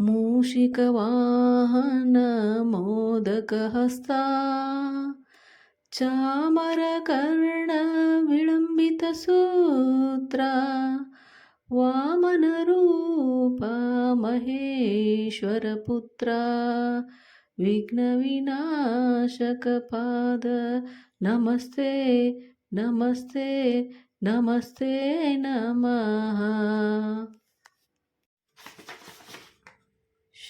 मूषिकवाहनमोदकहस्ता। चामरकर्णविलम्बितसूत्रा। वामनरूपा महेश्वरपुत्रा विघ्नविनाशकपाद। नमस्ते नमस्ते नमस्ते नमः।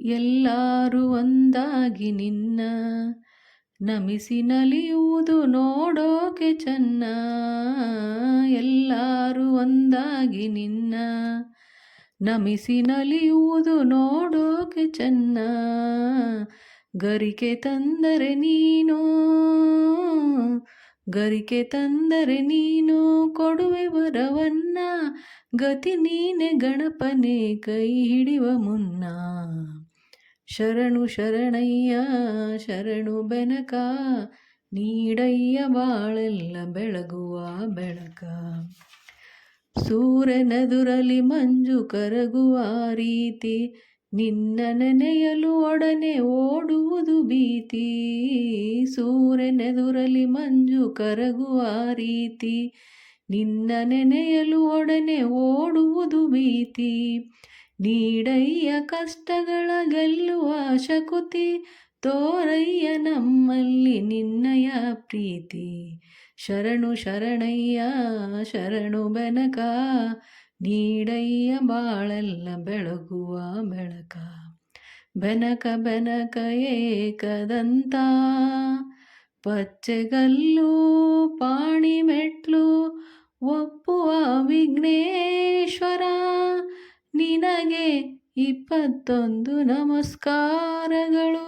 ಎಲ್ಲರೂ ಒಂದಾಗಿ ನಿನ್ನ ನಮಿಸಿ ನಲಿಯುವುದು ನೋಡೋಕೆ ಚೆನ್ನ. ಎಲ್ಲರೂ ಒಂದಾಗಿ ನಿನ್ನ ನಮಿಸಿ ನಲಿಯುವುದು ನೋಡೋಕೆ ಚೆನ್ನ. ಗರಿಕೆ ತಂದರೆ ನೀನು, ಗರಿಕೆ ತಂದರೆ ನೀನು ಕೊಡುವೆ ವರವನ್ನ. ಗತಿ ನೀನೆ ಗಣಪನೆ ಕೈ ಹಿಡಿವ ಮುನ್ನ. ಶರಣು ಶರಣಯ್ಯ, ಶರಣು ಬೆನಕ, ನೀಡಯ್ಯ ಬಾಳೆಲ್ಲ ಬೆಳಗುವ ಬೆಳಕ. ಸೂರ್ಯನದುರಲಿ ಮಂಜು ಕರಗುವ ರೀತಿ, ನಿನ್ನ ನೆನೆಯಲು ಒಡನೆ ಓಡುವುದು ಭೀತಿ. ಸೂರ್ಯನೆದುರಲಿ ಮಂಜು ಕರಗುವ ರೀತಿ, ನಿನ್ನ ನೆನೆಯಲು ಒಡನೆ ಓಡುವುದು ಭೀತಿ. ನೀಡಯ್ಯ ಕಷ್ಟಗಳ ಗೆಲ್ಲುವ ಶಕುತಿ ತೋರಯ್ಯ ನಮ್ಮಲ್ಲಿ ನಿನ್ನಯ ಪ್ರೀತಿ. ಶರಣು ಶರಣಯ್ಯ, ಶರಣು ಬೆನಕ, ನೀಡಯ್ಯ ಬಾಳೆಲ್ಲ ಬೆಳಗುವ ಬೆಳಕ. ಬೆನಕ ಬೆನಕ ಏಕದಂತ, ಪಚ್ಚೆಗಲ್ಲು ಪಾಣಿ ಮೆಟ್ಲು ಒಪ್ಪುವ ವಿಘ್ನೇಶ್ವರ ನಿನಗೆ ಇಪ್ಪತ್ತೊಂದು ನಮಸ್ಕಾರಗಳು.